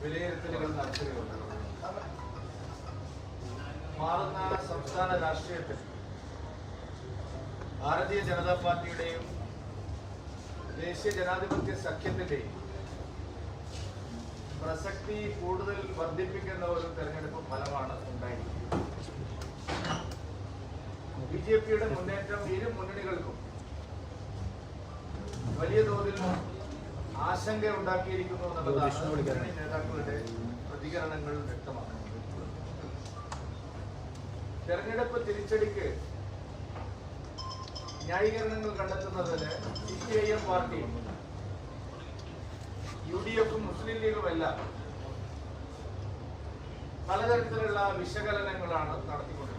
വിലയിരുത്തലുകൾ നടത്തുകയുണ്ട് മാറുന്ന സംസ്ഥാന രാഷ്ട്രീയത്തിൽ ഭാരതീയ ജനതാ പാർട്ടിയുടെയും ദേശീയ ജനാധിപത്യ സഖ്യത്തിന്റെയും പ്രസക്തി കൂടുതൽ വർദ്ധിപ്പിക്കുന്ന ഒരു തെരഞ്ഞെടുപ്പ് ഫലമാണ് ഉണ്ടായിരിക്കുന്നത്. ബി ജെ പിയുടെ മുന്നേറ്റം ഇരു മുന്നണികൾക്കും വലിയ തോതിൽ ആശങ്ക ഉണ്ടാക്കിയിരിക്കുന്നു എന്നുള്ളതാണ് നേതാക്കളുടെ പ്രതികരണങ്ങൾ വ്യക്തമാക്കുന്നത്. തെരഞ്ഞെടുപ്പ് തിരിച്ചടിക്ക് ന്യായീകരണങ്ങൾ കണ്ടെത്തുന്നതിന് സി പി ഐ എം പാർട്ടിയും യു ഡി എഫും മുസ്ലിം ലീഗുമെല്ലാം പലതരത്തിലുള്ള വിശകലനങ്ങളാണ് നടത്തിക്കൊണ്ടിരിക്കുന്നത്.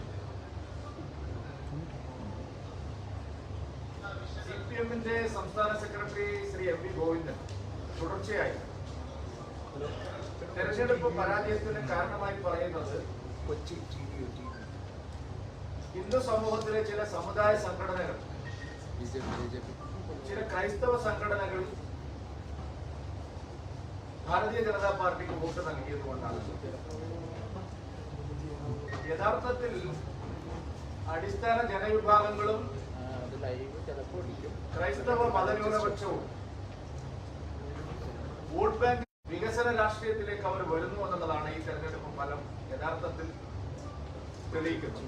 സി പി എമ്മിന്റെ സംസ്ഥാന secretary Shri M V Govindan തുടർച്ചയായി. തെരഞ്ഞെടുപ്പ് പരാജയത്തിന് കാരണമായി പറയുന്നത് ഹിന്ദു സമൂഹത്തിലെ ചില സമുദായ സംഘടനകൾ ചില ക്രൈസ്തവ സംഘടനകൾ ഭാരതീയ ജനതാ പാർട്ടിക്ക് വോട്ട് നൽകിയത് കൊണ്ടാണ്. യഥാർത്ഥത്തിൽ അടിസ്ഥാന ജനവിഭാഗങ്ങളും ലൈവ് ചിലപ്പോൾ ക്രൈസ്തവ മതന്യൂനപക്ഷവും വോട്ട് ബാങ്ക് വികസന രാഷ്ട്രീയത്തിലേക്ക് അവർ വരുന്നു എന്നുള്ളതാണ് ഈ തെരഞ്ഞെടുപ്പ് ഫലം യഥാർത്ഥത്തിൽ തെളിയിക്കുന്നത്.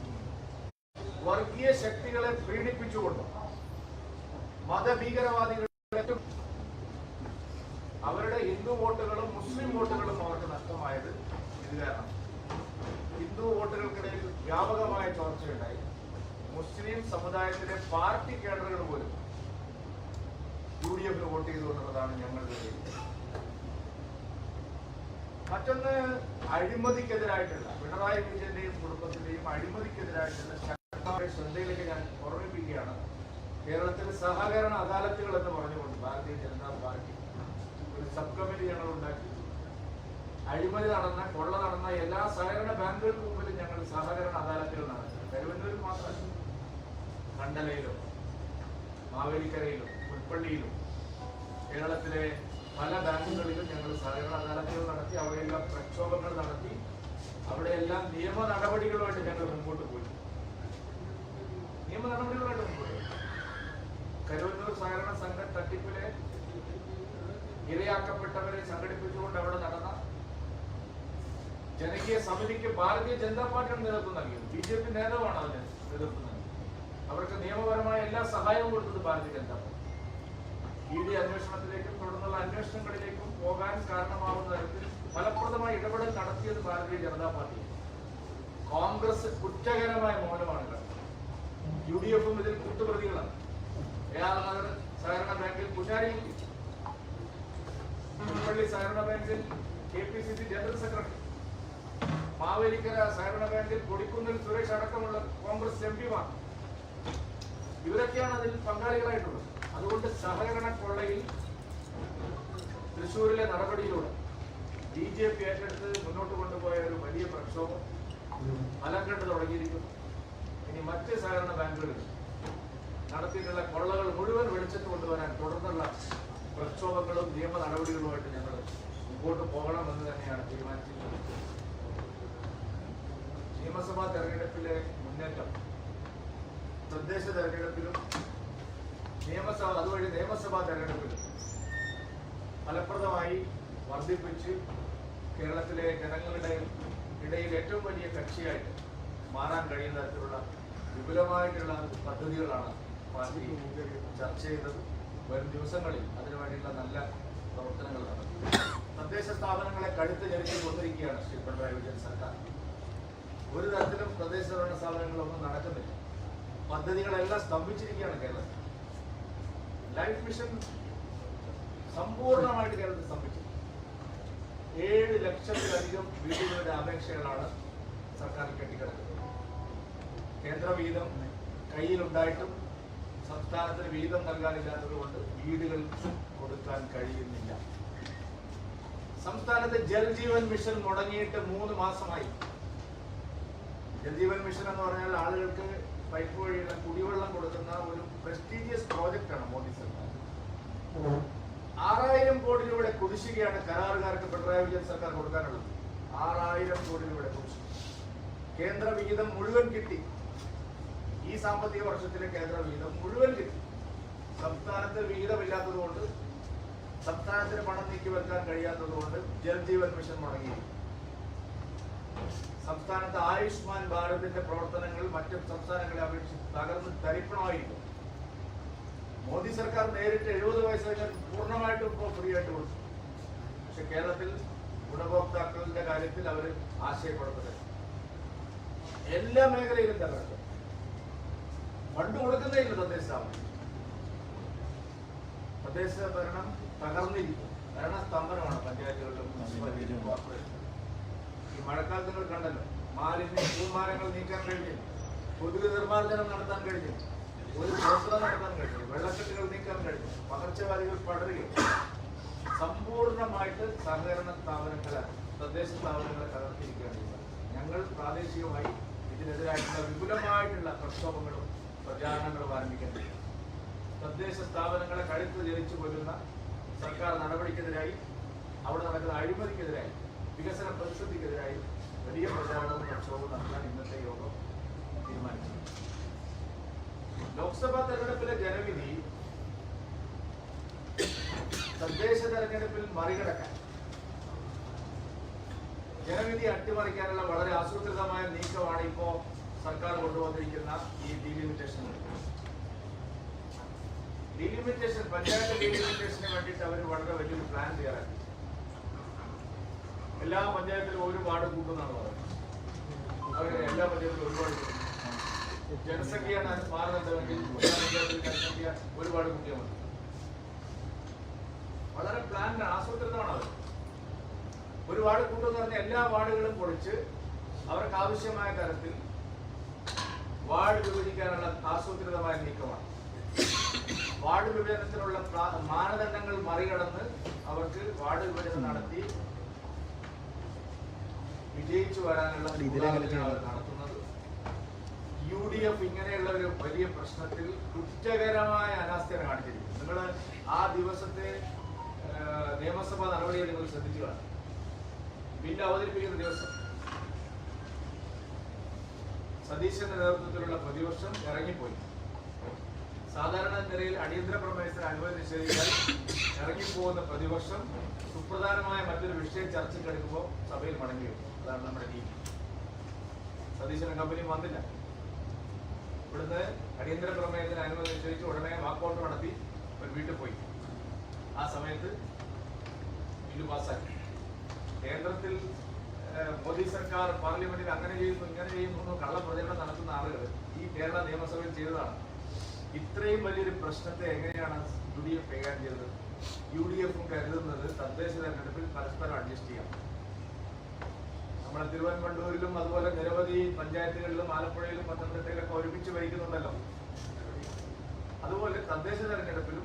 വർഗീയ ശക്തികളെ പീഡിപ്പിച്ചുകൊണ്ട് മതഭീകരവാദികളെ അവരുടെ ഹിന്ദു വോട്ടുകളും മുസ്ലിം വോട്ടുകളും അവർക്ക് നഷ്ടമായത് ഇത് കാരണം. ഹിന്ദു വോട്ടുകൾക്കിടയിൽ വ്യാപകമായ ചോർച്ചയുണ്ടായി. മുസ്ലിം സമുദായത്തിലെ പാർട്ടി കേഡറുകൾ പോലും യു ഡി എഫിന് വോട്ട് ചെയ്തു എന്നുള്ളതാണ് ഞങ്ങളുടെ. മറ്റൊന്ന് അഴിമതിക്കെതിരായിട്ടുള്ള പിണറായി വിജയന്റെയും കുടുംബത്തിന്റെയും അഴിമതിക്കെതിരായിട്ടുള്ള ശക്തമായ ശ്രദ്ധയിലേക്ക് ഞാൻ ഓർമ്മിപ്പിക്കുകയാണ്. കേരളത്തിലെ സഹകരണ അദാലത്തുകൾ എന്ന് പറഞ്ഞുകൊണ്ട് ഭാരതീയ ജനതാ പാർട്ടി ഒരു സബ് കമ്മിറ്റി ഞങ്ങൾ ഉണ്ടാക്കി. അഴിമതി നടന്ന കൊള്ള നടന്ന എല്ലാ സഹകരണ ബാങ്കുകൾക്ക് മുമ്പിലും ഞങ്ങൾ സഹകരണ അദാലത്തുകൾ നടത്തി കരുവന്നൂരിൽ മാത്രമല്ല. കണ്ടലയിലും മാവേലിക്കരയിലും പുൽപ്പള്ളിയിലും കേരളത്തിലെ പല ബാങ്കുകളിലും ഞങ്ങൾ സഹകരണ അദാലത്തുകൾ നടത്തി അവിടെയെല്ലാം പ്രക്ഷോഭങ്ങൾ നടത്തി അവിടെയെല്ലാം നിയമ നടപടികളുമായിട്ട് ഞങ്ങൾ മുമ്പോട്ട് പോയി. നിയമ നടപടികളുമായിട്ട് മുമ്പോട്ട് കരുവന്നൂർ സഹകരണ സംഘം തട്ടിപ്പിലെ ഇരയാക്കപ്പെട്ടവരെ സംഘടിപ്പിച്ചുകൊണ്ട് അവിടെ നടന്ന ജനകീയ സമിതിക്ക് ഭാരതീയ ജനതാ പാർട്ടിയുടെ നേതൃത്വം നൽകിയത്. ബി ജെ പി നേതാവാണ് അതിന് നേതൃത്വം നിയമപരമായ എല്ലാ സഹായവും കൊടുത്തത് ഭാരതീയ ജനതാ ഇ ഡി അന്വേഷണത്തിലേക്കും തുടർന്നുള്ള അന്വേഷണങ്ങളിലേക്കും പോകാൻ കാരണമാവുന്ന തരത്തിൽ ഫലപ്രദമായ ഇടപെടൽ നടത്തിയത് ഭാരതീയ ജനതാ പാർട്ടി കോൺഗ്രസ് കുറ്റകരമായ മൗനമാണ്. യു ഡി എഫും ഇതിൽ കൂട്ടുപ്രതികളാണ്. എ ആർ നഗർ സഹകരണ ബാങ്കിൽ പുഷാരി സഹകരണ ബാങ്കിൽ K P C C general secretary. Mavelikkara സഹകരണ ബാങ്കിൽ കൊടിക്കുന്നിൽ സുരേഷ് അടക്കമുള്ള കോൺഗ്രസ് എം പിമാർ. ഇവരൊക്കെയാണ് അതിൽ പങ്കാളികളായിട്ടുള്ളത്. അതുകൊണ്ട് സഹകരണ കൊള്ളയിൽ തൃശ്ശൂരിലെ നടപടിയിലൂടെ ബി ജെ പി ഏറ്റെടുത്ത് മുന്നോട്ട് കൊണ്ടുപോയ ഒരു വലിയ പ്രക്ഷോഭം ഫലം കണ്ടു തുടങ്ങിയിരിക്കുന്നു. ഇനി മറ്റ് സഹകരണ ബാങ്കുകളിൽ നടത്തിയിട്ടുള്ള കൊള്ളകൾ മുഴുവൻ വെളിച്ചത്ത് കൊണ്ടുവരാൻ തുടർന്നുള്ള പ്രക്ഷോഭങ്ങളും നിയമ നടപടികളുമായിട്ട് ഞങ്ങൾ മുമ്പോട്ട് പോകണമെന്ന് തന്നെയാണ് തീരുമാനിച്ചിരിക്കുന്നത്. നിയമസഭാ തെരഞ്ഞെടുപ്പിലെ മുന്നേറ്റം തദ്ദേശ തെരഞ്ഞെടുപ്പിലും നിയമസഭ അതുവഴി നിയമസഭാ തെരഞ്ഞെടുപ്പിലും ഫലപ്രദമായി വർദ്ധിപ്പിച്ച് കേരളത്തിലെ ജനങ്ങളുടെ ഇടയിൽ ഏറ്റവും വലിയ കക്ഷിയായിട്ട് മാറാൻ കഴിയുന്ന തരത്തിലുള്ള വിപുലമായിട്ടുള്ള പദ്ധതികളാണ് പാർട്ടി ചർച്ച ചെയ്തത്. വരും ദിവസങ്ങളിൽ അതിനുവേണ്ടിയുള്ള നല്ല പ്രവർത്തനങ്ങൾ നടത്തും. തദ്ദേശ സ്ഥാപനങ്ങളെ കഴുത്ത് ഞെരുക്കി കൊണ്ടിരിക്കുകയാണ് ശ്രീ പിണറായി വിജയൻ സർക്കാർ. ഒരു തരത്തിലും തദ്ദേശ ഭരണ സ്ഥാപനങ്ങളൊന്നും നടക്കുന്നില്ല. പദ്ധതികളെല്ലാം സ്തംഭിച്ചിരിക്കുകയാണ് കേരളത്തിൽ ലൈഫ് മിഷൻ സമ്പൂർണമായിട്ട് കേരളത്തിൽ സ്തംഭിച്ചു. ഏഴ് ലക്ഷത്തിലധികം വീടുകളുടെ അപേക്ഷകളാണ് സർക്കാർ കെട്ടിക്കിടക്കുന്നത്. വീതം കയ്യിലുണ്ടായിട്ടും സംസ്ഥാനത്തിന് വീതം നൽകാനില്ലാത്തത് കൊണ്ട് വീടുകൾ കൊടുക്കാൻ കഴിയുന്നില്ല. സംസ്ഥാനത്ത് ജൽജീവൻ മിഷൻ മുടങ്ങിയിട്ട് മൂന്ന് മാസമായി. ജൽജീവൻ മിഷൻ എന്ന് പറഞ്ഞാൽ ആളുകൾക്ക് പൈപ്പ് വഴിയുള്ള കുടിവെള്ളം കൊടുക്കുന്ന ഒരു പ്രസ്റ്റീജിയസ് ആണ് മോദി സർക്കാർ. ആറായിരം കോടി രൂപയുടെ കുടിശ്ശികയാണ് കരാറുകാർക്ക് പിണറായി വിജയൻ സർക്കാർ കൊടുക്കാനുള്ളത്. ആറായിരം കോടി രൂപയുടെ കുടിശ്ശിക. കേന്ദ്ര വിഹിതം മുഴുവൻ കിട്ടി. ഈ സാമ്പത്തിക വർഷത്തിലെ കേന്ദ്ര വിഹിതം മുഴുവൻ കിട്ടി. സംസ്ഥാനത്ത് വിഹിതമില്ലാത്തത് കൊണ്ട് സംസ്ഥാനത്തിന് പണം നീക്കി വെക്കാൻ കഴിയാത്തതുകൊണ്ട് ജൽജീവൻ മിഷൻ മുടങ്ങി സംസ്ഥാനത്ത് ആയുഷ്മാൻ ഭാരതിന്റെ പ്രവർത്തനങ്ങൾ മറ്റു സംസ്ഥാനങ്ങളെ അപേക്ഷിച്ച് തകർന്ന് തരിപ്പണമായിരിക്കും. മോദി സർക്കാർ നേരിട്ട് എഴുപത് വയസ്സ് കഴിഞ്ഞാൽ പൂർണമായിട്ടും ഇപ്പോൾ ഫ്രീ ആയിട്ട് കൊടുത്തു. പക്ഷെ കേരളത്തിൽ ഗുണഭോക്താക്കളുടെ കാര്യത്തിൽ അവർ ആശയപ്പെടുന്നത് എല്ലാ മേഖലയിലും തകർക്കും ഫണ്ട് കൊടുക്കുന്നതില്ല തദ്ദേശ സ്ഥാപനം. തദ്ദേശ ഭരണം തകർന്നിരിക്കും ഭരണ സ്തംഭനമാണ് മഴക്കാലത്ത് നിങ്ങൾ കണ്ടല്ലോ. മാലിന്യ പൂമാരങ്ങൾ നീക്കാൻ കഴിഞ്ഞു കൊതുക് നിർമ്മാർജനം നടത്താൻ കഴിഞ്ഞു ഒരു പ്രവർത്തനം നടത്താൻ കഴിഞ്ഞു വെള്ളക്കെട്ടുകൾ നീക്കാൻ കഴിഞ്ഞു പകർച്ചവ്യാധികൾ പടരുകയും സമ്പൂർണമായിട്ട് സഹകരണ സ്ഥാപനങ്ങളെ തദ്ദേശ സ്ഥാപനങ്ങളെ തകർത്തിരിക്കുകയാണ്. ഞങ്ങൾ പ്രാദേശികമായി ഇതിനെതിരായിട്ടുള്ള വിപുലമായിട്ടുള്ള പ്രക്ഷോഭങ്ങളും പ്രചാരണങ്ങളും ആരംഭിക്കേണ്ടത് തദ്ദേശ സ്ഥാപനങ്ങളെ കഴുത്ത് ജനിച്ചു കൊല്ലുന്ന സർക്കാർ നടപടിക്കെതിരായി അവിടെ നടക്കുന്ന അഴിമതിക്കെതിരായി വികസന പ്രതിസന്ധിക്കെതിരായി വലിയ പ്രചാരണവും പ്രക്ഷോഭവും നടത്താൻ ഇന്നത്തെ യോഗം തീരുമാനിച്ചു ലോക്സഭാ തെരഞ്ഞെടുപ്പിലെ ജനവിധി തദ്ദേശ തെരഞ്ഞെടുപ്പിൽ മറികടക്കാൻ ജനവിധി അട്ടിമറിക്കാനുള്ള വളരെ ആസൂത്രിതമായ നീക്കമാണ് ഇപ്പോ സർക്കാർ കൊണ്ടുവന്നിരിക്കുന്ന ഈ ഡിലിമിറ്റേഷൻ ഡീലിമിറ്റേഷൻ പഞ്ചായത്ത് ഡീലിമിറ്റേഷന് വേണ്ടിയിട്ട് അവർ വളരെ വലിയൊരു പ്ലാൻ തയ്യാറാക്കി. എല്ലാ പഞ്ചായത്തിലും ഒരു വാർഡ് കൂട്ടുന്നതാണ് പറയുന്നത് എല്ലാ പഞ്ചായത്തിലും ഒരു വാർഡ് മാറുന്നുണ്ടെങ്കിൽ എല്ലാ പഞ്ചായത്തിലും ജനസംഖ്യ ഒരുപാട് കൂട്ടിയാൽ മതി. വളരെ പ്ലാൻ ആസൂത്രിതമാണ് അവർ ഒരു വാർഡ് കൂട്ടെന്ന് പറഞ്ഞ എല്ലാ വാർഡുകളും പൊളിച്ച് അവർക്ക് ആവശ്യമായ തരത്തിൽ വാർഡ് വിഭജിക്കാനുള്ള ആസൂത്രിതമായ നീക്കമാണ്. വാർഡ് വിഭജനത്തിനുള്ള മാനദണ്ഡങ്ങൾ മറികടന്ന് അവർക്ക് വാർഡ് വിഭജനം നടത്തി വിജയിച്ചു വരാനുള്ള നടത്തുന്നത് യു ഡി എഫ് ഇങ്ങനെയുള്ള ഒരു വലിയ പ്രശ്നത്തിൽ കുറ്റകരമായ അനാസ്ഥയാണ് കാണിച്ചിരിക്കുന്നത്. നിങ്ങൾ ആ ദിവസത്തെ നിയമസഭാ നടപടികൾ നിങ്ങൾ ശ്രദ്ധിച്ചു കാണും. ബില്ല് അവതരിപ്പിക്കുന്ന ദിവസം സതീശന്റെ നേതൃത്വത്തിലുള്ള പ്രതിപക്ഷം ഇറങ്ങിപ്പോയി. സാധാരണ നിലയിൽ അടിയന്തര പ്രമേയത്തിന് അനുമതി നിഷേധിച്ചാൽ ഇറങ്ങിപ്പോകുന്ന പ്രതിപക്ഷം സുപ്രധാനമായ മറ്റൊരു വിഷയം ചർച്ചയ്ക്കെടുക്കുമ്പോൾ സഭയിൽ മടങ്ങി വരും. അതാണ് നമ്മുടെ രീതി. സതീശൻ കമ്പനി വന്നില്ല. ഇവിടുന്ന് അടിയന്തര പ്രമേയത്തിന് അനുമതി നിഷേധിച്ച് ഉടനെ വാക്കൗട്ട് നടത്തി ഒരു വീട്ടിൽ പോയി. ആ സമയത്ത് ബില്ല് പാസ്സാക്കി കേന്ദ്രത്തിൽ മോദി സർക്കാർ പാർലമെന്റിൽ അങ്ങനെ ചെയ്യുന്നു ഇങ്ങനെ ചെയ്യുന്നു കള്ള പ്രചരണം നടത്തുന്ന ആളുകൾ ഈ കേരള നിയമസഭയിൽ ചെയ്തതാണ്. ഇത്രയും വലിയൊരു പ്രശ്നത്തെ എങ്ങനെയാണ് യു ഡി എഫ് കൈകാര്യം ചെയ്തത്? യു ഡി എഫും കരുതുന്നത് തദ്ദേശ തെരഞ്ഞെടുപ്പിൽ പരസ്പരം അഡ്ജസ്റ്റ് ചെയ്യാം. നമ്മുടെ തിരുവനന്തപുരത്തും അതുപോലെ നിരവധി പഞ്ചായത്തുകളിലും ആലപ്പുഴയിലും പത്തനംതിട്ടയിലൊക്കെ ഒരുമിച്ച് വഹിക്കുന്നുണ്ടല്ലോ അതുപോലെ തദ്ദേശ തെരഞ്ഞെടുപ്പിലും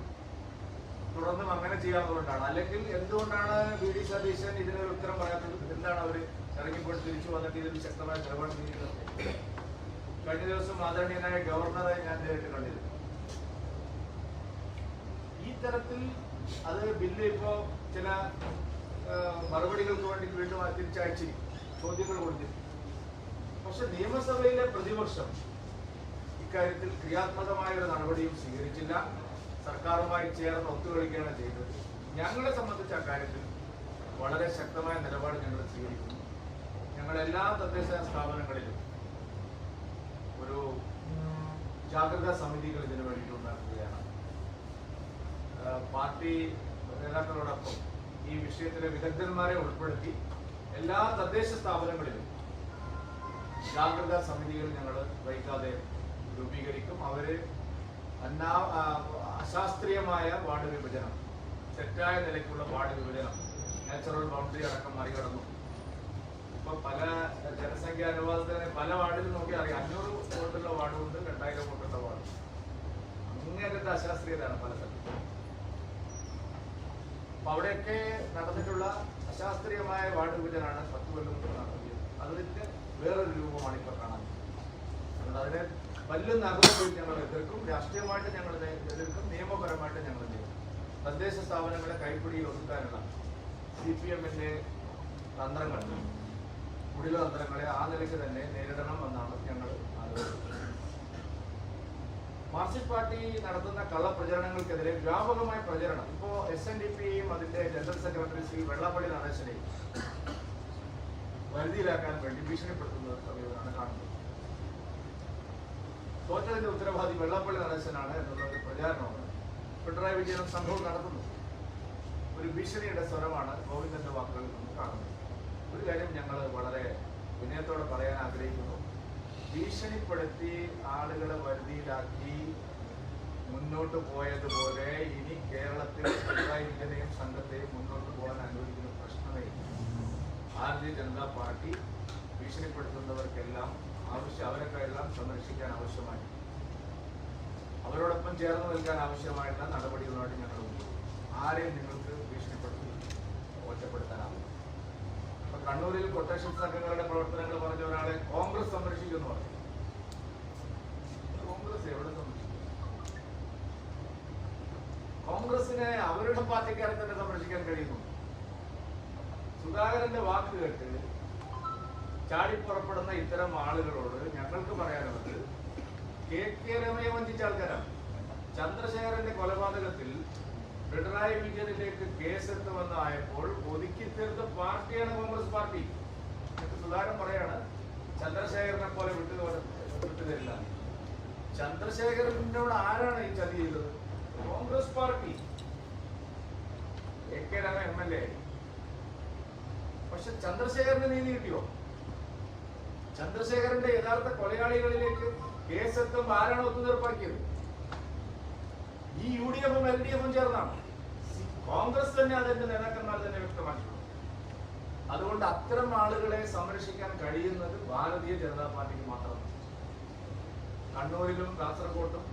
തുടർന്നും അങ്ങനെ ചെയ്യാത്തതുകൊണ്ടാണ് അല്ലെങ്കിൽ എന്തുകൊണ്ടാണ് വി ഡി സതീശൻ ഇതിനൊരു ഉത്തരം പറയാത്തത്? എന്താണ് അവർ ഇറങ്ങിപ്പോയി തിരിച്ചു വന്നിട്ട് ഇതിൽ ശക്തമായ നിലപാട് സ്വീകരിക്കുന്നത് കഴിഞ്ഞ ദിവസം ആദരണീയനായ ഗവർണറെ ഞാൻ നേരിട്ട് കണ്ടിരുന്നു. ഈ തരത്തിൽ അത് ബില്ല് ഇപ്പോ ചില മറുപടികൾക്ക് വേണ്ടി വീണ്ടും തിരിച്ചയച്ചിരിക്കും ചോദ്യങ്ങൾ കൊടുത്തിട്ടുണ്ട് പക്ഷെ നിയമസഭയിലെ പ്രതിപക്ഷം ഇക്കാര്യത്തിൽ ക്രിയാത്മകമായ ഒരു നടപടിയും സ്വീകരിച്ചില്ല. സർക്കാരുമായി ചേർന്ന് ഒത്തുകളിക്കുകയാണ് ചെയ്തത്. ഞങ്ങളെ സംബന്ധിച്ച അക്കാര്യത്തിൽ വളരെ ശക്തമായ നിലപാട് ഞങ്ങൾ സ്വീകരിക്കുന്നു. ഞങ്ങൾ എല്ലാ തദ്ദേശ സ്ഥാപനങ്ങളിലും ഒരു ജാഗ്രതാ സമിതികൾ ഇതിനു വേണ്ടിയിട്ട് ഉണ്ടാക്കുകയാണ്. പാർട്ടി നേതാക്കളോടൊപ്പം ഈ വിഷയത്തിലെ വിദഗ്ധന്മാരെ ഉൾപ്പെടുത്തി എല്ലാ തദ്ദേശ സ്ഥാപനങ്ങളിലും ജാഗ്രതാ സമിതികൾ ഞങ്ങൾ വൈകാതെ രൂപീകരിക്കും. അവർ അന്നാ അശാസ്ത്രീയമായ വാർഡ് വിഭജനം തെറ്റായ നിലയ്ക്കുള്ള വാർഡ് വിഭജനം നാച്ചുറൽ ബൗണ്ടറി അടക്കം മറികടന്നു. ഇപ്പൊ പല ജനസംഖ്യാ അനുപാതത്തിന് പല വാർഡിൽ നോക്കിയാൽ അറിയാം. അഞ്ഞൂറ് വോട്ടുള്ള വാർഡുണ്ട് രണ്ടായിരം വോട്ടുള്ള വാർഡ് അങ്ങനത്തെ അശാസ്ത്രീയതയാണ് പല സ്ഥലത്തും അപ്പൊ അവിടെയൊക്കെ നടന്നിട്ടുള്ള അശാസ്ത്രീയമായ വാർഡ് വിഭജനമാണ് പത്ത് കൊല്ലം മുമ്പ് നടത്തിയത്. അതിന്റെ വേറൊരു രൂപമാണ് ഇപ്പൊ കാണാൻ അതിനെ വല്ലും നഗരത്തിൽ ഞങ്ങൾ എതിർക്കും. രാഷ്ട്രീയമായിട്ട് ഞങ്ങൾ എതിർക്കും. നിയമപരമായിട്ട് ഞങ്ങൾ എതിർക്കും. തദ്ദേശ സ്ഥാപനങ്ങളെ കൈപ്പിടിയിൽ ഒതുക്കാനുള്ള സി പി എമ്മിന്റെ തന്ത്രങ്ങൾ കുടിലതന്ത്രങ്ങളെ ആ നിലയ്ക്ക് തന്നെ നേരിടണം എന്നാണ് ഞങ്ങൾ ആലോചിക്കുന്നത് മാർക്സിസ്റ്റ് പാർട്ടി നടത്തുന്ന കള്ളപ്രചരണങ്ങൾക്കെതിരെ വ്യാപകമായ പ്രചരണം. ഇപ്പോ എസ് എൻ ഡി പിയും അതിന്റെ ജനറൽ സെക്രട്ടറി ശ്രീ വെള്ളാപ്പള്ളി നടേശനെയും വരുതിയിലാക്കാൻ വേണ്ടി ഭീഷണിപ്പെടുത്തുന്ന ഒരു സമീപനമാണ് കാണുന്നത്. തോറ്റതിന്റെ ഉത്തരവാദി വെള്ളാപ്പള്ളി നടേശനാണ് എന്നുള്ള ഒരു പ്രചാരണമാണ് പിണറായി വിജയൻ സംഭവം നടത്തുന്നു. ഒരു ഭീഷണിയുടെ സ്വരമാണ് ഗോവിന്ദന്റെ വാക്കുകളിൽ നിന്ന് കാണുന്നത്. ഒരു കാര്യം ഞങ്ങൾ വളരെ വിനയത്തോടെ പറയാൻ ആഗ്രഹിക്കുന്നു. ഭീഷണിപ്പെടുത്തി ആളുകളെ വരുതിയിലാക്കി മുന്നോട്ട് പോയതുപോലെ ഇനി കേരളത്തിൽ പിണറായി വിജയനെയും സംഘത്തെയും മുന്നോട്ട് പോകാൻ അനുവദിക്കുന്ന പ്രശ്നമേ. ഭാരതീയ ജനതാ പാർട്ടി ഭീഷണിപ്പെടുത്തുന്നവർക്കെല്ലാം ആവശ്യം അവരൊക്കെയെല്ലാം സംരക്ഷിക്കാൻ ആവശ്യമായി അവരോടൊപ്പം ചേർന്ന് നിൽക്കാൻ ആവശ്യമായിട്ടുള്ള നടപടികളുമായിട്ട് ഞങ്ങൾ ആരെയും നിങ്ങൾക്ക് ഭീഷണിപ്പെടുത്തി ഒറ്റപ്പെടുത്താനാവും കണ്ണൂരിൽ കൊട്ടേഷൻ സംഘങ്ങളുടെ പ്രവർത്തനങ്ങൾ പറഞ്ഞ ഒരാളെ കോൺഗ്രസ് സംരക്ഷിക്കുന്നു കോൺഗ്രസ് എവിടെ കോൺഗ്രസിനെ അവരുടെ പാർട്ടിക്കാരെ തന്നെ സംരക്ഷിക്കാൻ കഴിയുന്നു സുധാകരന്റെ വാക്ക് കേട്ട് ചാടിപ്പുറപ്പെടുന്ന ഇത്തരം ആളുകളോട് ഞങ്ങൾക്ക് പറയാനുള്ളത് കെ കെ രമയെ വഞ്ചിച്ച ആൾക്കാരാണ്. ചന്ദ്രശേഖരന്റെ കൊലപാതകത്തിൽ പിണറായി വിജയനിലേക്ക് കേസെത്തുമെന്ന് ആയപ്പോൾ ഒതുക്കി തീർത്ത പാർട്ടിയാണ് കോൺഗ്രസ്. പാർട്ടി സുധാകരൻ പറയാണ് ചന്ദ്രശേഖരനെ പോലെ വിട്ടു വിട്ടുതരില്ല ചന്ദ്രശേഖരനോട് ആരാണ് ഈ ചതി ചെയ്തത്? Congress party. A K Rama M L A. പക്ഷെ ചന്ദ്രശേഖരന് നീതി കിട്ടിയോ? ചന്ദ്രശേഖരന്റെ യഥാർത്ഥ കൊലയാളികളിലേക്ക് കേസെത്തും ആരാണ് ഒത്തുതീർപ്പാക്കിയത്? ഈ യു ഡി എഫും എൽ ഡി എഫും ചേർന്നാണ്. കോൺഗ്രസ് തന്നെ അതിന്റെ നേതാക്കന്മാർ തന്നെ വ്യക്തമാക്കിയിട്ടുള്ളത് അതുകൊണ്ട് അത്തരം ആളുകളെ സംരക്ഷിക്കാൻ കഴിയുന്നത് ഭാരതീയ ജനതാ പാർട്ടിക്ക് മാത്രമാണ്. കണ്ണൂരിലും കാസർഗോട്ടും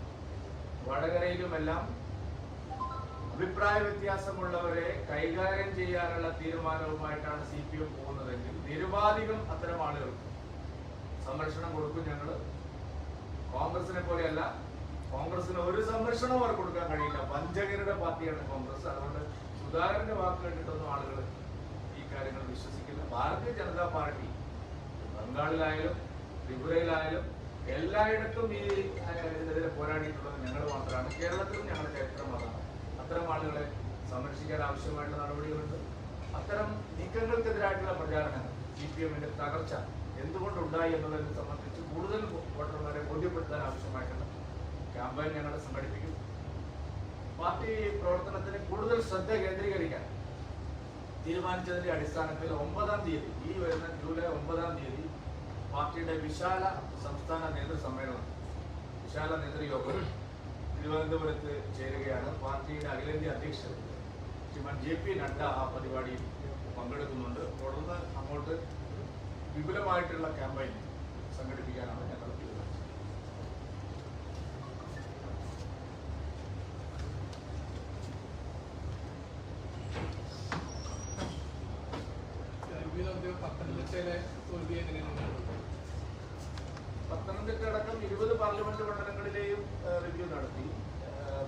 വടകരയിലുമെല്ലാം അഭിപ്രായ വ്യത്യാസമുള്ളവരെ കൈകാര്യം ചെയ്യാനുള്ള തീരുമാനവുമായിട്ടാണ് സി പി എം പോകുന്നതെങ്കിൽ നിരുപാധികം അത്തരം ആളുകൾക്ക് സംരക്ഷണം കൊടുക്കും ഞങ്ങൾ കോൺഗ്രസിനെ പോലെയല്ല കോൺഗ്രസിന് ഒരു സംരക്ഷണവും അവർ കൊടുക്കാൻ കഴിയില്ല. വഞ്ചകരുടെ പാർട്ടിയാണ് കോൺഗ്രസ്. അതുകൊണ്ട് സുധാകരന്റെ വാക്ക് കേട്ടിട്ടൊന്നും ആളുകൾ കാര്യങ്ങൾ വിശ്വസിക്കുന്ന ഭാരതീയ ജനതാ പാർട്ടി ബംഗാളിലായാലും ത്രിപുരയിലായാലും എല്ലായിടത്തും ഈ ഇതിനെതിരെ പോരാടിയിട്ടുള്ളത് ഞങ്ങൾ മാത്രമാണ്. കേരളത്തിലും ഞങ്ങളുടെ ചരിത്രം അതാണ്. അത്തരം ആളുകളെ സംരക്ഷിക്കാൻ ആവശ്യമായിട്ടുള്ള നടപടികളുണ്ട്. അത്തരം നീക്കങ്ങൾക്കെതിരായിട്ടുള്ള പ്രചാരണങ്ങൾ സി പി എമ്മിന്റെ തകർച്ച എന്തുകൊണ്ടുണ്ടായി എന്നുള്ളതിനെ സംബന്ധിച്ച് കൂടുതൽ വോട്ടർമാരെ ബോധ്യപ്പെടുത്താൻ ആവശ്യമായിട്ടുള്ള ക്യാമ്പയിൻ ഞങ്ങൾ സംഘടിപ്പിക്കും പാർട്ടി പ്രവർത്തനത്തിന് കൂടുതൽ ശ്രദ്ധ കേന്ദ്രീകരിക്കാൻ തീരുമാനിച്ചതിന്റെ അടിസ്ഥാനത്തിൽ ഒമ്പതാം തീയതി ഈ വരുന്ന ജൂലൈ ഒമ്പതാം തീയതി പാർട്ടിയുടെ വിശാല സംസ്ഥാന നേതൃസമ്മേളനം വിശാല നേതൃയോഗം തിരുവനന്തപുരത്ത് ചേരുകയാണ്. പാർട്ടിയുടെ അഖിലേന്ത്യാ അധ്യക്ഷൻ ശ്രീമാൻ ജെ പി നഡ്ഡ ആ പരിപാടിയിൽ പങ്കെടുക്കുന്നുണ്ട്. തുടർന്ന് അങ്ങോട്ട് വിപുലമായിട്ടുള്ള ക്യാമ്പയിൻ സംഘടിപ്പിക്കാനാണ് ഞങ്ങൾ പത്തനംതിട്ടയിലെ തോൽവി എങ്ങനെയാണ്? പത്തനംതിട്ട അടക്കം ഇരുപത് പാർലമെന്റ് മണ്ഡലങ്ങളിലെയും റിവ്യൂ നടത്തി.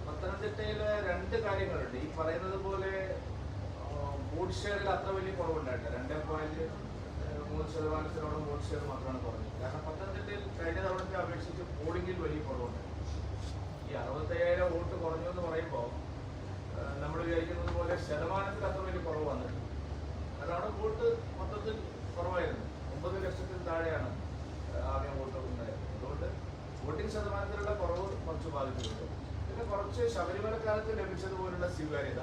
പത്തനംതിട്ടയിലെ രണ്ട് കാര്യങ്ങളുണ്ട്. ഈ പറയുന്നത് പോലെ വോട്ട് ഷെയറിൽ അത്ര വലിയ കുറവുണ്ടായിട്ടില്ല. രണ്ടേ പോയിന്റ് മൂന്ന് ശതമാനത്തിനോളം വോട്ട് ഷെയർ മാത്രമാണ് കുറഞ്ഞത്. കാരണം പത്തനംതിട്ടയിൽ കഴിഞ്ഞ തവണത്തെ അപേക്ഷിച്ച് പോളിംഗിൽ വലിയ കുറവുണ്ട്. ഈ അറുപത്തയ്യായിരം വോട്ട് കുറഞ്ഞു എന്ന് പറയുമ്പോൾ നമ്മൾ വിചാരിക്കുന്നത് പോലെ ശതമാനത്തിൽ അത്ര വലിയ കുറവ് വന്നിട്ടുണ്ട് അതാണ് വോട്ട് മൊത്തത്തിൽ കുറവായിരുന്നു. ഒമ്പത് ലക്ഷത്തിൽ താഴെയാണ് ആദ്യം വോട്ട് ഉണ്ടായിരുന്നത്. അതുകൊണ്ട് വോട്ടിംഗ് ശതമാനത്തിലുള്ള കുറവ് കുറച്ച് ബാധിച്ചിട്ടുണ്ട്. പിന്നെ കുറച്ച് ശബരിമല കാലത്ത് ലഭിച്ചതുപോലുള്ള സ്വീകാര്യത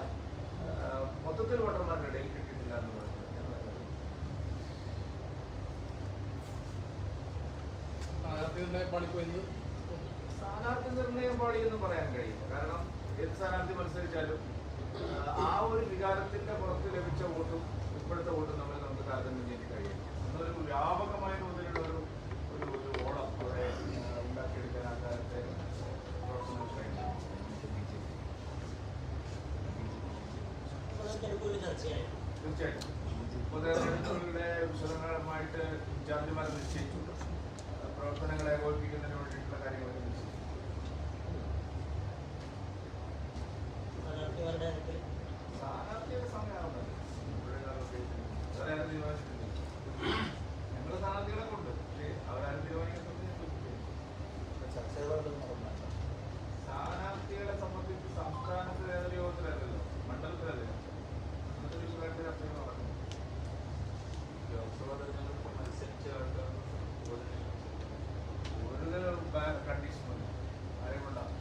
മൊത്തത്തിൽ വോട്ടർമാരുടെ ഇടയിൽ കിട്ടിയിട്ടില്ല എന്ന് പറയുന്നത് സ്ഥാനാർത്ഥി നിർണയം പാടിയെന്ന് പറയാൻ കഴിയില്ല. കാരണം ഏത് സ്ഥാനാർത്ഥി മത്സരിച്ചാലും ആ, ഒരു വികാരത്തിന്റെ പുറത്ത് ലഭിച്ച വോട്ടും ഇപ്പോഴത്തെ വോട്ടും നമുക്ക് താരതമ്യം ചെയ്യാൻ കഴിയും എന്നൊരു വ്യാപകമായ തോതിലുള്ള ഒരു ഒരു ഒരു ഓളം അവിടെ ഉണ്ടാക്കിയെടുക്കാൻ ആ കാലത്തെ പ്രവർത്തനങ്ങൾ കഴിഞ്ഞു തെരഞ്ഞെടുപ്പ് ചർച്ചയായിരുന്നു തീർച്ചയായിട്ടും. ഉപതെരഞ്ഞെടുപ്പുകളുടെ വിശദമായിട്ട് ഇൻചാർജിമാരെ നിശ്ചയിച്ചു. ആ, പ്രവർത്തനങ്ങളെ ഏകോപിപ്പിക്കുന്നതിന് വേണ്ടിയിട്ടുള്ള കാര്യങ്ങളൊക്കെ നിശ്ചയിച്ചു സ്ഥാനാർത്ഥി സ്ഥാനാർത്ഥിമാരുടെ കാര്യത്തിൽ സ്ഥാനാർത്ഥിയുടെ സമയമാവുന്നത് അവരാരും തീരുമാനിച്ചിട്ടില്ല ഞങ്ങൾ സ്ഥാനാർത്ഥികളെ കൊണ്ട് പക്ഷേ അവരാരും തീരുമാനിക്കുന്നത് ഞാൻ ചോദിക്കുകയാണ്. ചർച്ചകളൊന്നും നടന്നില്ല സ്ഥാനാർത്ഥികളെ സംബന്ധിച്ച് സംസ്ഥാനത്ത് ഏതൊരു യോഗത്തിലല്ലല്ലോ മണ്ഡലത്തിലല്ലല്ലോ ഇന്നത്തെ വിഷയമായിട്ട് ചർച്ചകൾ നടക്കുന്നു ലോക്സഭാ തെരഞ്ഞെടുപ്പ് മത്സരിച്ച ആൾക്കാർ ഒരു കണ്ടീഷനുമില്ല ആരെയും കൊണ്ടാവും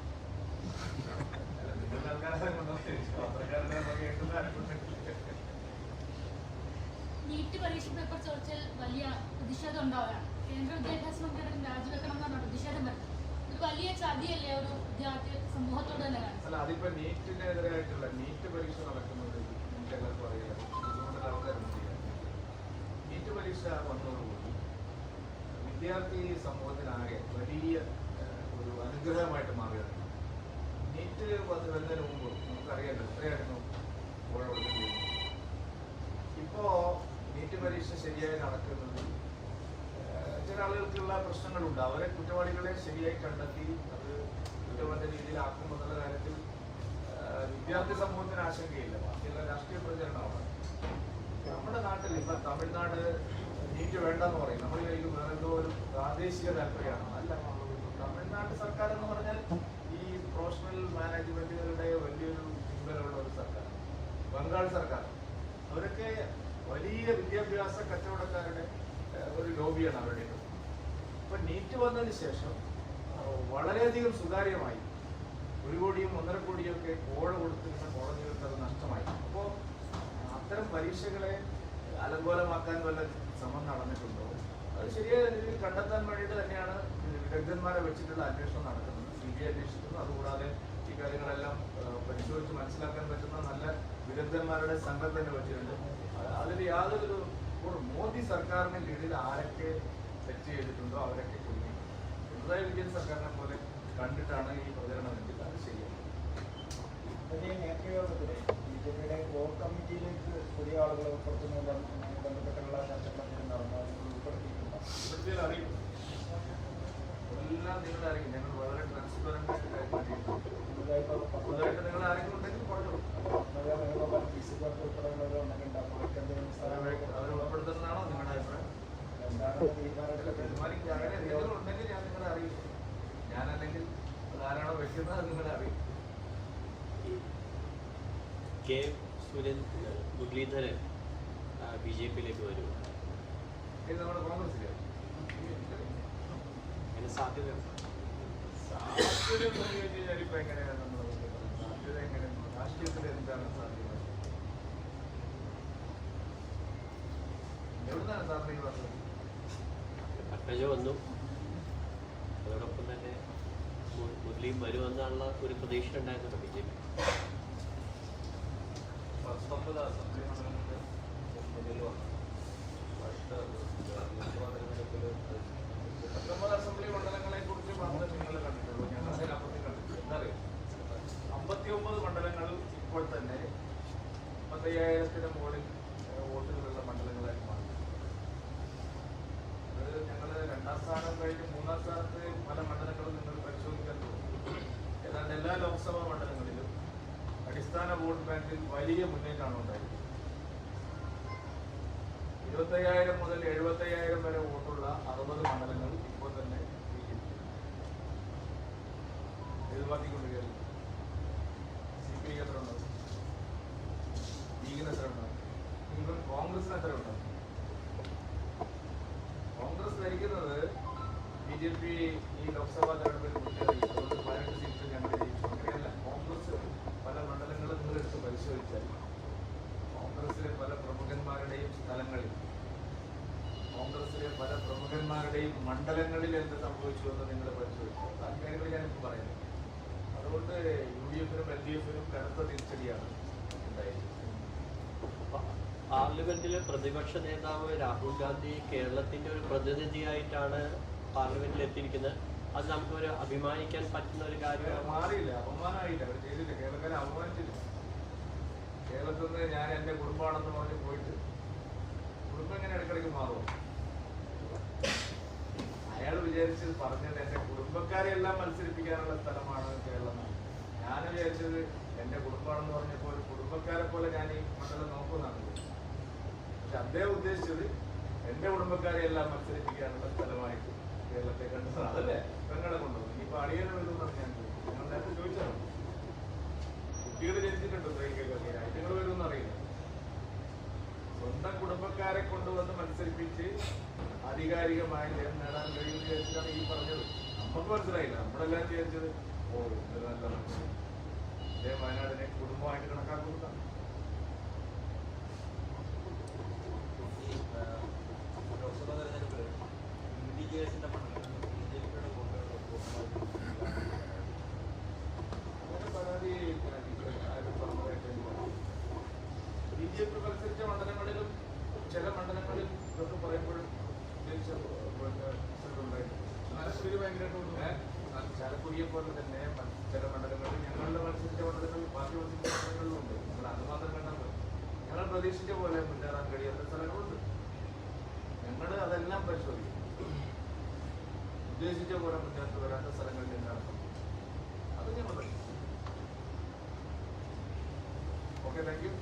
അല്ല നിങ്ങൾ ആൾക്കാരെ കൊണ്ടുപോയി പത്രക്കാരുടെ കേൾക്കുന്ന ആരെക്കൊണ്ടെങ്കിൽ നീറ്റ് പരീക്ഷ പേപ്പർ ചോദിച്ചാൽ വലിയ പ്രതിഷേധം ഉണ്ടാവുകയാണ് കേന്ദ്ര വിദ്യാഭ്യാസ മന്ത്രി അടക്കം രാജിവെക്കണം എന്നാണ് പ്രതിഷേധം വരുന്നത് ഇത് വലിയ ചതിയല്ലേ ഒരു വിദ്യാർത്ഥി സമൂഹത്തോട് തന്നെ കാണിച്ചത് അല്ല അതിപ്പോ നീറ്റിനെതിരായിട്ടുള്ള നീറ്റ് പരീക്ഷ നടക്കുന്നത് നിങ്ങൾക്ക് എല്ലാവർക്കും അറിയാം ബുദ്ധിമുട്ടുള്ള ആൾക്കാരുണ്ട് ചെയ്യാൻ നീറ്റ് പരീക്ഷ വന്നതോടുകൂടി വിദ്യാർത്ഥി സമൂഹത്തിനാകെ വലിയ ഏഹ്, ഒരു അനുഗ്രഹമായിട്ട് മാറുകയാണ് നീറ്റ് വരുന്നതിന് മുമ്പ് നമുക്കറിയാലോ എത്രയായിരുന്നു ഇപ്പോ നീറ്റ് പരീക്ഷ ശരിയായി നടക്കുന്നത് ചില ആളുകൾക്കുള്ള പ്രശ്നങ്ങളുണ്ട്. അവരെ കുറ്റവാളികളെ ശരിയായി കണ്ടെത്തി അത് കുറ്റമറ്റ രീതിയിലാക്കും എന്നുള്ള കാര്യത്തിൽ വിദ്യാർത്ഥി സമൂഹത്തിന് ആശങ്കയില്ല. ബാക്കിയുള്ള രാഷ്ട്രീയ പ്രചരണമാണ്. നമ്മുടെ നാട്ടിൽ ഇപ്പൊ തമിഴ്നാട് നീറ്റ് വേണ്ടെന്ന് പറയും. നമ്മൾ കഴിക്കും വേറെന്തോ ഒരു പ്രാദേശിക താല്പര്യമാണ് അല്ല തമിഴ്നാട് സർക്കാർ എന്ന് പറഞ്ഞാൽ ഈ പ്രൊഫഷണൽ മാനേജ്മെന്റുകളുടെ വലിയൊരു പിൻബലമുള്ള ഒരു സർക്കാർ ബംഗാൾ സർക്കാർ അവരൊക്കെ വലിയ വിദ്യാഭ്യാസ കച്ചവടക്കാരുടെ ഏഹ്, ഒരു ലോബിയാണ് അവരുടെ ഇപ്പൊ നീറ്റ് വന്നതിന് ശേഷം വളരെയധികം സുതാര്യമായി. ഒരു കോടിയും ഒന്നര കോടിയും ഒക്കെ കോഴ കൊടുത്തിരുന്ന കോളേജുകൾക്ക് അത് നഷ്ടമായി. അപ്പോൾ അത്തരം പരീക്ഷകളെ അലങ്കോലമാക്കാൻ വല്ല ശ്രമം നടന്നിട്ടുണ്ടോ? അത് ശരിയായ രീതിയിൽ കണ്ടെത്താൻ വേണ്ടിയിട്ട് തന്നെയാണ് വിദഗ്ധന്മാരെ വെച്ചിട്ടുള്ള അന്വേഷണം നടക്കുന്നത്. സി ബി ഐ അന്വേഷിക്കുന്നു. അതുകൂടാതെ ഈ കാര്യങ്ങളെല്ലാം പരിശോധിച്ച് മനസ്സിലാക്കാൻ പറ്റുന്ന നല്ല വിദഗ്ധന്മാരുടെ സംഘം തന്നെ വെച്ചിട്ടുണ്ട്. അത് അതിൽ യാതൊരു മോദി സർക്കാരിന്റെ കീഴിൽ ആരൊക്കെ ചെയ്തിട്ടുണ്ടോ അവരൊക്കെ കുടുങ്ങി പിണറായി വിജയൻ സർക്കാരിനെ പോലെ കണ്ടിട്ടാണ് ഈ പ്രചരണം എനിക്ക് അത് ശരിയാണ്. വലിയ നേതൃയോഗത്തിലെ ബി ജെ പിയുടെ കോർ കമ്മിറ്റിയിലേക്ക് പുതിയ ഉൾപ്പെടുത്തുന്നതുമായി ബന്ധപ്പെട്ടുള്ള ചർച്ചകളൊക്കെ നടന്നു. ഉൾപ്പെടുത്തിയിട്ടുണ്ട്. എല്ലാം നിങ്ങളെ അറിയിക്കും ഞങ്ങൾ വളരെ ട്രാൻസ്പെറന്റ് ആയിട്ട് കാര്യം ചെയ്യുന്നു പുതുതായി ഇപ്പോൾ പുതുതായിട്ട് നിങ്ങൾ ആരെങ്കിലും ഉണ്ടെങ്കിൽ പറഞ്ഞു Padmanabha Venugopal P C work ഉൾപ്പെടെയുള്ളവർ വന്നിട്ടുണ്ട് അപ്പോൾ അവർക്ക് എന്തെങ്കിലും സ്ഥാനം അവർ ഉൾപ്പെടുത്തുന്നതാണോ നിങ്ങളുടെ അഭിപ്രായം എന്താണ് തീരുമാനമെടുത്തത് തീരുമാനിക്കുക അങ്ങനെ എന്തെങ്കിലും ഉണ്ടെങ്കിൽ ഞാൻ നിങ്ങളെ അറിയിക്കും ഞാനല്ലെങ്കിൽ അതാരാണോ വെക്കുന്നത് അത് നിങ്ങളെ അറിയിക്കും K Surendra Muraleedharan B J പിയിലേക്ക് വരും. നമ്മുടെ കോൺഗ്രസിലെ അതിന് സാധ്യത രാഷ്ട്രീയത്തിൽ എന്താണ് സാധ്യത? എവിടുന്നാണ് സാറിന് ഈ പട്ടജ വന്നു. അതോടൊപ്പം തന്നെ മുരളിയും വരുമെന്നുള്ള ഒരു പ്രതീക്ഷ ഉണ്ടായിരുന്നു ബി ജെ പി. പത്തൊമ്പത് അസംബ്ലി മണ്ഡലങ്ങളിൽ ഒമ്പതിൽ വന്നു അസംബ്ലി മണ്ഡലങ്ങളെ കുറിച്ച് മാത്രമേ നിങ്ങൾ കണ്ടിട്ടുള്ളൂ ഞങ്ങൾ അതിനപ്പുറത്ത് കണ്ടിട്ടില്ല എന്താ അറിയാം മണ്ഡലങ്ങൾ ഇപ്പോൾ തന്നെ മുപ്പത്തയ്യായിരത്തിന് മുകളിൽ വോട്ടുകളുള്ള മണ്ഡലങ്ങളായി മാറി അത് ഞങ്ങൾ രണ്ടാം സ്ഥാനം കഴിഞ്ഞ് മൂന്നാം സ്ഥാനത്ത് പല മണ്ഡലങ്ങളും നിങ്ങൾ പരിശോധിക്കാൻ പോകും ഏതാണ്ട് എല്ലാ ലോക്സഭാ മണ്ഡലങ്ങളിലും അടിസ്ഥാന വോട്ട് ബാങ്കിൽ വലിയ മുന്നേറ്റമാണ് ഉണ്ടായത്. ഇരുപത്തയ്യായിരം മുതൽ എഴുപത്തയ്യായിരം വരെ വോട്ടുള്ള അറുപത് മണ്ഡലങ്ങൾ ഇപ്പോൾ തന്നെ ബി ജെ പി ഏത് പാർട്ടിക്ക് കൊണ്ട് കയറി സി പി ഐ എത്ര ഉണ്ടാവും ലീഗിന് എത്ര ഉണ്ടാവും ഈവൻ കോൺഗ്രസിന് എത്ര ഉണ്ടാവും കോൺഗ്രസ് ഭരിക്കുന്നത് ബി ജെ പി ഈ ലോക്സഭാ തെരഞ്ഞെടുപ്പിൽ മുന്നേറി അതുകൊണ്ട് പതിനെട്ട് സീറ്റ് ഞങ്ങൾ ജയിച്ചു അങ്ങനെയല്ല കോൺഗ്രസ് പല മണ്ഡലങ്ങളും നിങ്ങൾ എടുത്ത് പരിശോധിച്ചാൽ കോൺഗ്രസിലെ പല പ്രമുഖന്മാരുടെയും സ്ഥലങ്ങളിൽ കോൺഗ്രസിലെ പല പ്രമുഖന്മാരുടെയും മണ്ഡലങ്ങളിൽ എന്ത് സംഭവിച്ചു എന്ന് നിങ്ങൾ പരിശോധിച്ചു ആ കാര്യങ്ങൾ ഞാനിപ്പോൾ പറയുന്നത് അതുകൊണ്ട് യു ഡി എഫിനും എൽ ഡി എഫിനും കനത്ത തിരിച്ചടിയാണ് ഉണ്ടായത് പ- പാർലമെന്റിലെ പ്രതിപക്ഷ നേതാവ് രാഹുൽ ഗാന്ധി കേരളത്തിന്റെ ഒരു പ്രതിനിധിയായിട്ടാണ് പാർലമെന്റിൽ എത്തിയിരിക്കുന്നത്. അത് നമുക്ക് ഒരു അഭിമാനിക്കാൻ പറ്റുന്ന ഒരു കാര്യമാണ്. മാറിയില്ല. അപമാനമായില്ല. അവർ ചെയ്തില്ല. കേരളക്കാരെ അപമാനിച്ചില്ല. കേരളത്തിൽ നിന്ന് ഞാൻ എന്റെ കുടുംബമാണെന്ന് പറഞ്ഞ് പോയിട്ട് കുടുംബം എങ്ങനെ ഇടയ്ക്കിടയ്ക്ക് മാറുമോ അയാൾ വിചാരിച്ചത് പറഞ്ഞത് എന്റെ കുടുംബക്കാരെ എല്ലാം മത്സരിപ്പിക്കാനുള്ള സ്ഥലമാണ് കേരളം. ഞാൻ വിചാരിച്ചത് എന്റെ കുടുംബമാണെന്ന് പറഞ്ഞപ്പോൾ ഒരു കുടുംബക്കാരെ പോലെ ഞാൻ ഈ മണ്ഡലം നോക്കുന്നതാണ്. പക്ഷെ അദ്ദേഹം ഉദ്ദേശിച്ചത് എന്റെ കുടുംബക്കാരെ എല്ലാം മത്സരിപ്പിക്കാനുള്ള സ്ഥലമായിട്ട് കേരളത്തെ കണ്ടത് അതല്ലേ? പെങ്ങളെ കൊണ്ടുവന്നു ഇനിയിപ്പോ അടിയനെ വരുമെന്നാണ് ഞാൻ ചോദിച്ചത്. ഞങ്ങൾ നേരത്തെ ചോദിച്ചാണ് കുട്ടികൾ ജനിച്ചിട്ടുണ്ട് സ്ത്രീകൾക്കൊക്കെ ഐറ്റങ്ങൾ വരുമെന്ന് അറിയില്ല. സ്വന്തം കുടുംബക്കാരെ കൊണ്ടുവന്ന് മത്സരിപ്പിച്ച് ആധികാരികമായി ജയം നേടാൻ കഴിയുമെന്ന് വിചാരിച്ചിട്ടാണ് ഈ പറഞ്ഞത്. നമുക്ക് മനസ്സിലായില്ല. നമ്മളെല്ലാം വിചാരിച്ചത് ഓ ഇത് നല്ല മനുഷ്യൻ വയനാടിനെ കുടുംബമായിട്ട് കണക്കാക്കുന്നതാണ് ഈ ആ, ലോക്സഭാ തെരഞ്ഞെടുപ്പിൽ എം ഡി ജെ എസിന്റെ മണ്ഡലം ബി ജെ പിയുടെ അങ്ങനെ പരാതി ആരും പറഞ്ഞതായിട്ട് ബി ജെ പി മത്സരിച്ച മണ്ഡലങ്ങളിലും ചില മണ്ഡലങ്ങളിൽ ഇതൊക്കെ പറയുമ്പോഴും തിരിച്ച് പിന്നെ റിസൾട്ട് ഉണ്ടായിട്ടുണ്ട്. ആലപ്പുഴയിൽ ഭയങ്കരമായിട്ട് ഏ? ചാലക്കുടിയെ പോലെ തന്നെ മ- ചില മണ്ഡലങ്ങളിൽ ഞങ്ങളുടെ മത്സരിച്ച മണ്ഡലങ്ങളിൽ പാർട്ടി മത്സരിച്ച മണ്ഡലങ്ങളിലുണ്ട് നിങ്ങൾ അത് മാത്രം കണ്ടാൽ മതി ഞങ്ങൾ പ്രതീക്ഷിച്ച പോലെ മുന്നേറാൻ കഴിയാത്ത സ്ഥലങ്ങളുണ്ട്. ഞങ്ങൾ അതെല്ലാം പരിശോധിക്കും. ഉദ്ദേശിച്ച പോലെ മുന്നേറ്റം വരാത്ത സ്ഥലങ്ങളിൽ എന്താണ് അത് ഞങ്ങൾ പരിശോധിക്കും. Okay thank you